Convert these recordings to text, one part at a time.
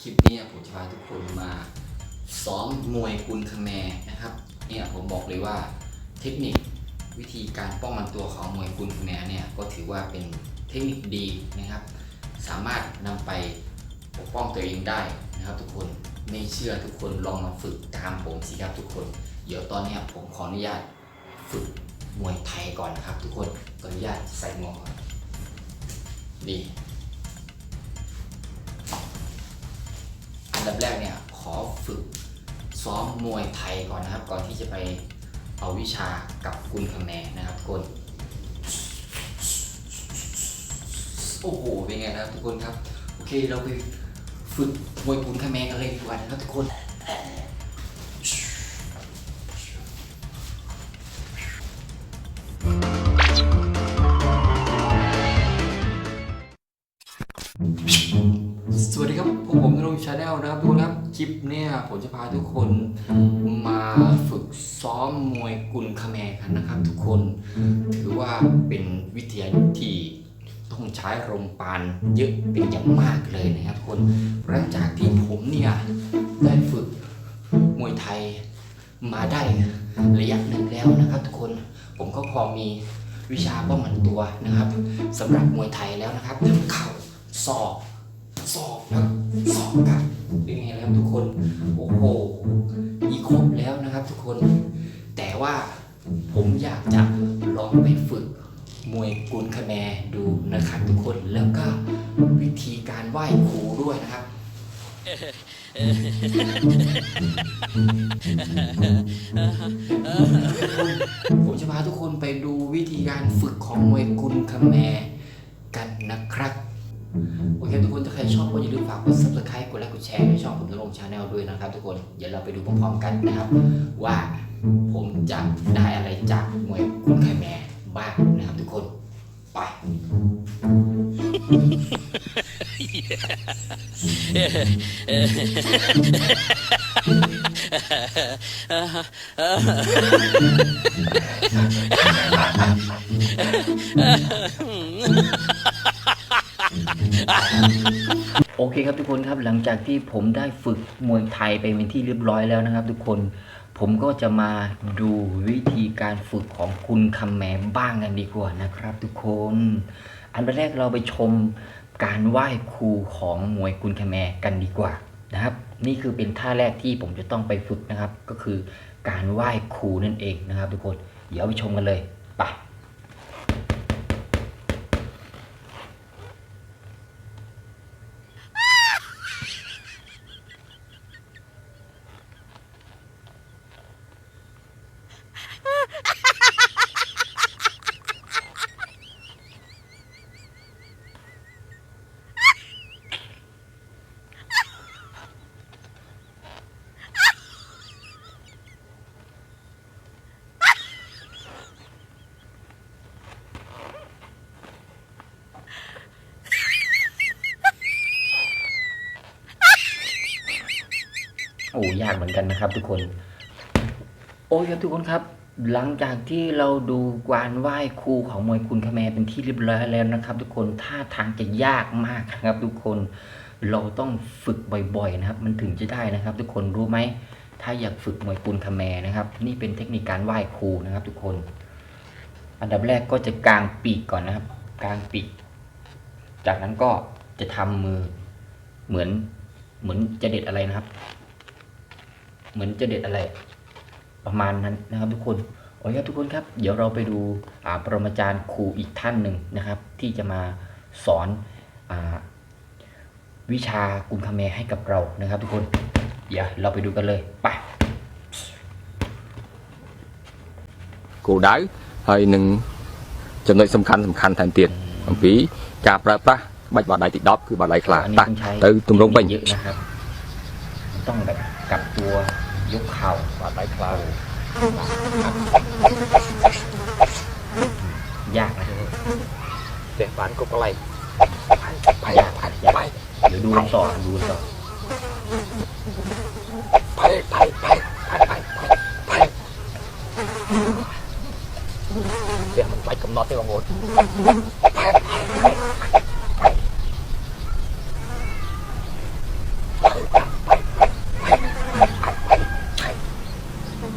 คลิปนี้ผมจะพาทุกคนมาซ้อมมวยกุนคแมนะครับเนี่ยผมบอกเลยว่าเทคนิควิธีการป้องกันตัวของมวยกุนคแมเนี่ยก็ถือว่าเป็นเทคนิคดีนะครับ สามารถนำไปปกป้องตัวเองได้นะครับ ทุกคนไม่เชื่อทุกคนลองมาฝึกตามผมสิครับทุกคน เดี๋ยวตอนนี้ผมขออนุญาตฝึกมวยไทยก่อนนะครับ ทุกคนขออนุญาตใส่หมวกก่อนดี ดับแรกเนี่ยขอฝึกซ้อมมวยไทยก่อนนะครับ ก่อนที่จะไปเอาวิชากับกุณคแมนะครับทุกคนโอ้โหเป็นไงนะครับทุกคนครับ โอเคเราไปฝึกมวยปุนคแมกันเลยดีกว่านะครับทุกคน นรงชาแนลนะครับทุกคนครับคลิปเนี่ยผมจะพาทุกคนมาฝึกซ้อมมวยกุนคาแมกันนะครับ ทุกคนถือว่าเป็นวิทยายุทธ์ที่ต้องใช้ลมปานเยอะเป็นอย่างมากเลยนะครับทุกคนหลังจากที่ผมเนี่ยได้ฝึกมวยไทยมาได้ระยะหนึ่งแล้วนะครับ ทุกคนผมก็พอมีวิชาป้องกันตัวนะครับสำหรับมวยไทยแล้วนะครับทั้งเข่าศอกสอบครับสอบครับ เป็นไงแล้วทุกคน โอ้โหมีครบแล้วนะครับทุกคน แต่ว่าผมอยากจะลองไปฝึกมวยกุนคะแนดูนะครับทุกคนแล้วก็วิธีการไหว้ครูด้วยนะครับ ผมจะพาทุกคนไปดูวิธีการฝึกของมวยกุนคะแนกันนะครับ โอเคทุกคนถ้าใครชอบก็อย่าลืมฝากกด subscribe กดไลค์กดแชร์ให้ช่องผมนรงชาแนลด้วยนะครับทุกคนเดี๋ยวเราไปดูพร้อมๆกันนะครับ ว่าผมจะได้อะไรจากมวยคุณไข่แม่บ้างนะครับทุกคนไป โอเคครับทุกคนครับหลังจากที่ผมได้ฝึกมวยไทยไปเป็นที่เรียบร้อยแล้วนะครับ ทุกคนผมก็จะมาดูวิธีการฝึกของคุณคำแหมบ้างกันดีกว่านะครับ ทุกคน อันดับแรกเราไปชมการไหว้ครูของมวยคุณคำแหมกันดีกว่านะครับ นี่คือเป็นท่าแรกที่ผมจะต้องไปฝึกนะครับ ก็คือการไหว้ครูนั่นเองนะครับ ทุกคนเดี๋ยวไปชมกันเลยไป โอ้ยากเหมือนกันนะครับ ทุกคน โอ้ยครับทุกคนครับ หลังจากที่เราดูการไหว้ครูของมวยคุณคแมเป็นที่เรียบร้อยแล้วนะครับ ทุกคนท่าทางจะยากมากนะครับ ทุกคนเราต้องฝึกบ่อยๆนะครับ มันถึงจะได้นะครับ ทุกคนรู้ไหมถ้าอยากฝึกมวยคุณคแมนะครับ นี่เป็นเทคนิคการไหว้ครูนะครับ ทุกคน อันดับแรกก็จะกางปีกก่อนนะครับ กางปีก จากนั้นก็จะทำมือเหมือนเหมือนจะเด็ดอะไรนะครับ เหมือนจะเด็ดอะไร ประมาณนั้นนะครับ ทุกคนโอเคครับทุกคนครับ เดี๋ยวเราไปดูอ่าปรมาจารย์ครูอีกท่านหนึ่งนะครับ ที่จะมาสอนอาวิชากุมคาเมให้กับเรานะครับ ทุกคนเดี๋ยวเราไปดูกันเลยไป គោលដៅហើយនឹងចំណុចសំខាន់សំខាន់ថែមទៀតអំពីការប្រើប្រាស់បាច់បាត់ដៃទី10គឺបាត់ដៃខ្លា อันนี้ តា ต้องใช้ ទៅទម្រង់វិញ เยอะนะครับ ต้องแบบกลับตัว ยุกเข่าบาไม้คลาวยากนะเด็กบานก็ไกลไปยากไปยาไปเดี๋ยวดูต่อดูต่อไปไปไปไปไปไปเดี๋ยวมันไปกำนอดที่บางโอนไปไปไป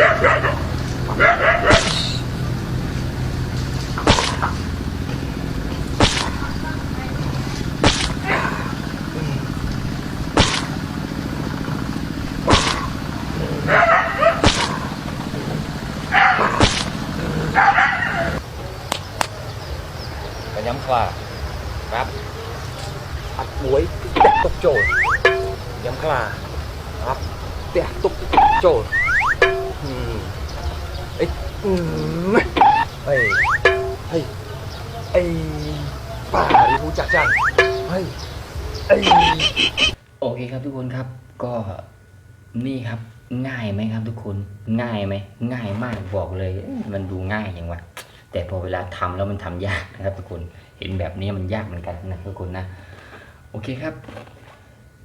nhắm khóa ráp ăn muối tục trồn. Nhắm khóa ráp tẹt tục trồn. เฮ้ย เฮ้ย ไอ้ป่ารู้จักจังเฮ้ย ไอ้ โอเคครับทุกคนครับ ก็นี่ครับ ง่ายไหมครับทุกคน ง่ายไหม ง่ายมากบอกเลยยมันดูง่ายอย่างวะ แต่พอเวลาทำแล้วมันทำยากนะครับทุกคน เห็นแบบนี้มันยากเหมือนกันนะทุกคนนะ โอเคครับ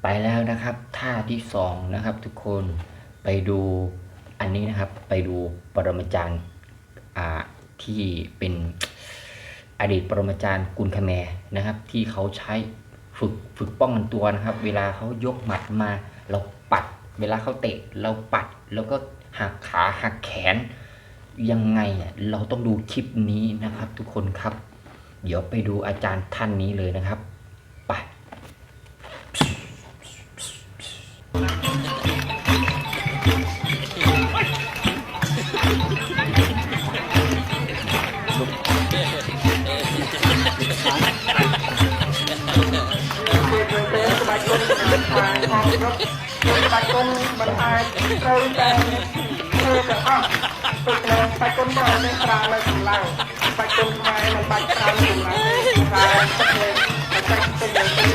ไปแล้วนะครับท่าที่สองนะครับทุกคนไปดู อันนี้นะครับไปดูปรมาจารย์ที่เป็นอดีตปรมาจารย์กุลคแมนะครับ ที่เขาใช้ฝึกฝึกป้องกันตัวนะครับ เวลาเขายกหมัดมา เราปัด เวลาเขาเตะเราปัด แล้วก็หักขาหักแขน ยังไงเราต้องดูคลิปนี้นะครับ ทุกคนครับ เดี๋ยวไปดูอาจารย์ท่านนี้เลยนะครับ បាច់គុណខាងផងគ្រប់ក្បាច់គុណមិនអាចត្រូវតែធ្វើទាំងអស់ពីក្នុងក្បាច់គុណរបស់មានប្រើនៅកម្លាំងក្បាច់គុណខ្មែរមិនបាច់ប្រើនៅកម្លាំងតែទឹកលេងតែទឹកទៅ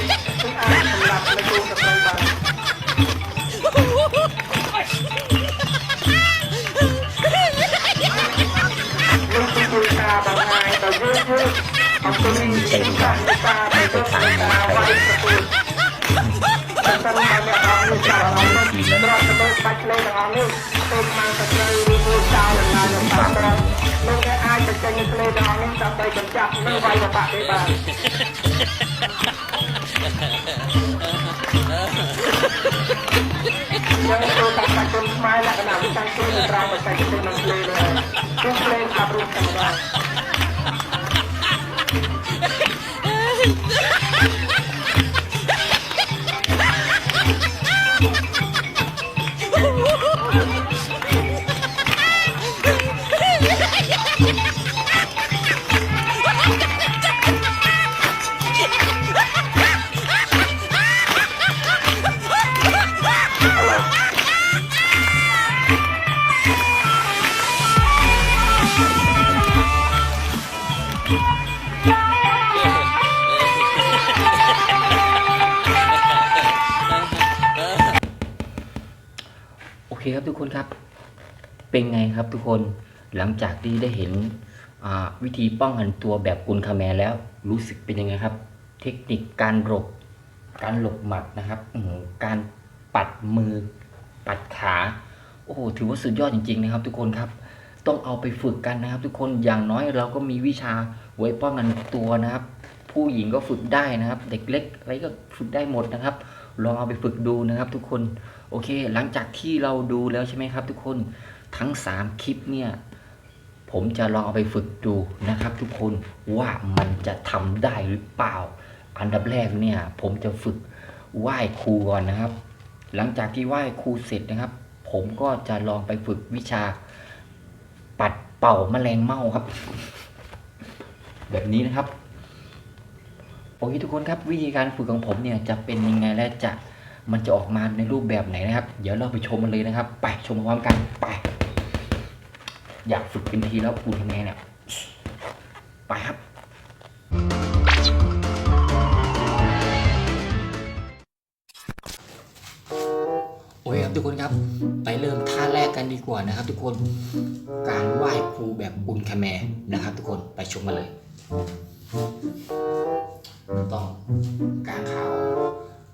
បាច់លេងទាំងអស់នេះទៅមកទៅត្រូវឬមួយចោលឡើងនៅតាមត្រង់នឹងគេអាចទៅចេញនៅលេងទាំងអស់នេះដើម្បីបញ្ចប់នៅវាយបបាក់ទេបាទយើងចូលតាមបាច់គុណខ្មែរលក្ខណៈវិស័យគុណត្រង់បច្ចេកទេសនឹងលេងដែរគឺលេងអប់រំធម្មតា โอเคครับทุกคนครับ เป็นไงครับทุกคนหลังจากที่ได้เห็นวิธีป้องกันตัวแบบกุลคาแมร์แล้วรู้สึกเป็นยังไงครับ เทคนิคการหลบการหลบหมัดนะครับการปัดมือปัดขา โอ้โหถือว่าสุดยอดจริง ๆ นะครับ ทุกคนครับ ต้องเอาไปฝึกกันนะครับ ทุกคนอย่างน้อยเราก็มีวิชาไว้ป้องกันตัวนะครับ ผู้หญิงก็ฝึกได้นะครับ เด็กเล็กอะไรก็ฝึกได้หมดนะครับ ลองเอาไปฝึกดูนะครับ ทุกคนโอเค หลังจากที่เราดูแล้วใช่ไหมครับ ทุกคนทั้ง 3 คลิปเนี่ยผมจะลองเอาไปฝึกดูนะครับ ทุกคนว่ามันจะทำได้หรือเปล่า อันดับแรกเนี่ย ผมจะฝึกไหว้ครูก่อนนะครับ หลังจากที่ไหว้ครูเสร็จนะครับ ผมก็จะลองไปฝึกวิชา เป่าแมลงเมาครับ แบบนี้นะครับโอเคทุกคนครับวิธีการฝึกของผมเนี่ยจะเป็นยังไงและจะมันจะออกมาในรูปแบบไหนนะครับ เดี๋ยวเราไปชมมันเลยนะครับ ไปชมพร้อมกันไป อยากฝึกเป็นทีแล้วกูทำไงเนี่ยไปครับโอเคครับทุกคนครับ ไปเริ่มท่า กันดีกว่านะครับ ทุกคนการไหว้ครูแบบอุนคาแมนะครับ ทุกคนไปชมกันเลยต้องกางขาว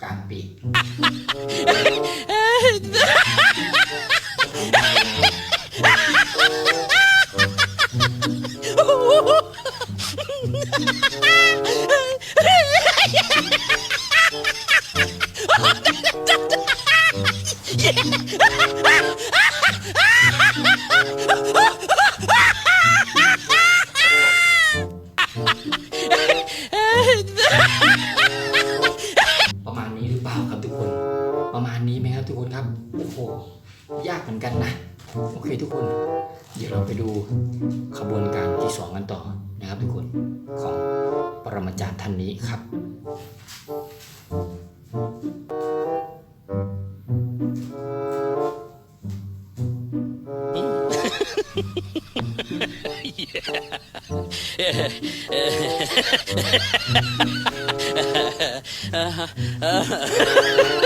กางปีก อนกันนะ โอเคทุกคน เดี๋ยวเราไปดูขบวนการที่สองกันต่อนะครับทุกคนของปรมาจารย์ท่านนี้ครับย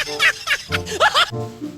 Ha ha ha!